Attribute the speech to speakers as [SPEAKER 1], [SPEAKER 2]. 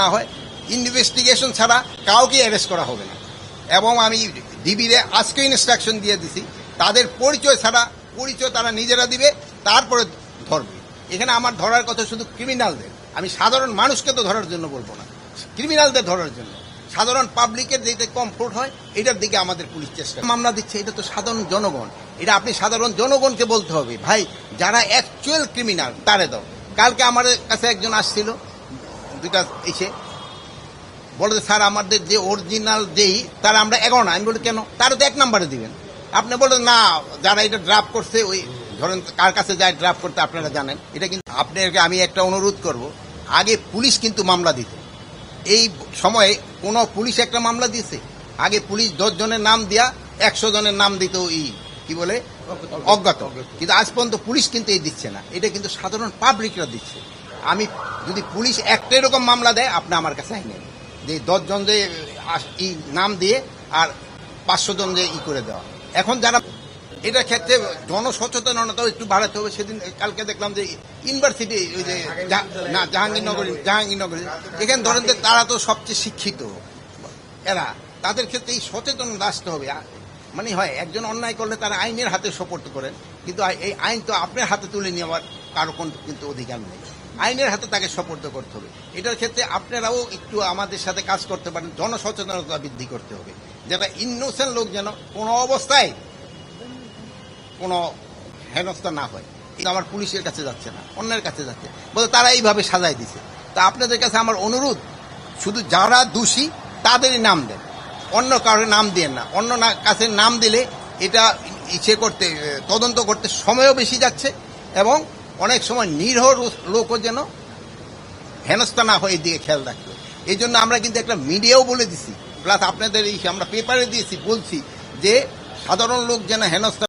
[SPEAKER 1] না হয় ইনভেস্টিগেশন ছাড়া কাউকে অ্যারেস্ট করা হবে না। এবং আমি ডিবিরে আজকে ইনস্ট্রাকশন দিয়ে দিছি, তাদের পরিচয় ছাড়া পরিচয় তারা নিজেরা দিবে, তারপরে ধরবে। এখানে আমার ধরার কথা শুধু ক্রিমিনালদের আমি সাধারণ মানুষকে তো ধরার জন্য বলব না। ক্রিমিনালদের ধরার জন্য। সাধারণ পাবলিকের যেটা কমফোর্ট হয়, এটার দিকে আমাদের পুলিশ চেষ্টা মামলা দিচ্ছে, এটা তো সাধারণ জনগণ। এটা আপনি সাধারণ জনগণকে বলতে হবে। ভাই, যারা অ্যাকচুয়াল ক্রিমিনাল তারে দাও। কালকে আমার কাছে একজন আসছিল দুটা এসে বলে স্যার আমাদের যে অরিজিনাল যেই তারা আমরা এগারো না। আমি বলি কেন? তারা তো এক নাম্বারে দিবেন। আপনি বলেন না যারা এটা ড্রাফট করছে ওই ধরেন কার কাছে যায় ড্রাফট করতে আপনারা জানেন। এটা কিন্তু আপনাকে আমি একটা অনুরোধ করব আগে পুলিশ কিন্তু মামলা দিত। এই সময়ে কোন পুলিশ একটা মামলা দিয়েছে আগে পুলিশ দশ জনের নাম দিয়া একশো জনের নাম দিত এই কি বলে? অজ্ঞাত। কিন্তু আজ পর্যন্ত পুলিশ কিন্তু এই দিচ্ছে না। এটা কিন্তু সাধারণ পাবলিকরা দিচ্ছে। আমি যদি পুলিশ একটা এরকম মামলা দেয়, আপনি আমার কাছে আইনেন যে দশজন যে নাম দিয়ে আর পাঁচশো জন যে ই করে দেওয়া। এখন যারা এটার ক্ষেত্রে জনসচেতনতাও একটু বাড়াতে হবে। সেদিন কালকে দেখলাম যে ইউনিভার্সিটি, ওই যে না, জাহাঙ্গীরনগর জাহাঙ্গীরনগর, এখানে ধরেন যে তারা তো সবচেয়ে শিক্ষিত। এরা, তাদের ক্ষেত্রে এই সচেতনতা আসতে হবে। মানে হয়, একজন অন্যায় করলে তারা আইনের হাতে সোপর্দ করেন। কিন্তু এই আইন তো আপনার হাতে তুলে নেওয়ার কারও কোন কিন্তু অধিকার নেই। আইনের হাতে তাকে সোপর্দ করতে হবে। এটার ক্ষেত্রে আপনারাও একটু আমাদের সাথে কাজ করতে পারেন, জনসচেতনতা বৃদ্ধি করতে হবে যেটা ইনোসেন্ট লোক যেন কোনো অবস্থায় কোনো হেনস্থা না হয়। আমার পুলিশের কাছে যাচ্ছে না, অন্যের কাছে যাচ্ছে বলে তারা এইভাবে সাজাই দিছে। তা আপনাদের কাছে আমার অনুরোধ, শুধু যারা দোষী তাদেরই নাম দেন। অন্য কারোর নাম দিয়েন না। অন্য কাছে নাম দিলে এটা ইচ্ছে করতে তদন্ত করতে সময়ও বেশি যাচ্ছে এবং অনেক সময় নিরহ লোকও যেন হেনস্থা না হয়ে দিয়ে খেয়াল রাখবে এই জন্য আমরা কিন্তু একটা মিডিয়াও বলে দিছি। প্লাস আপনাদের এই আমরা পেপারে দিয়েছি, বলছি যে সাধারণ লোক যেন হেনস্থা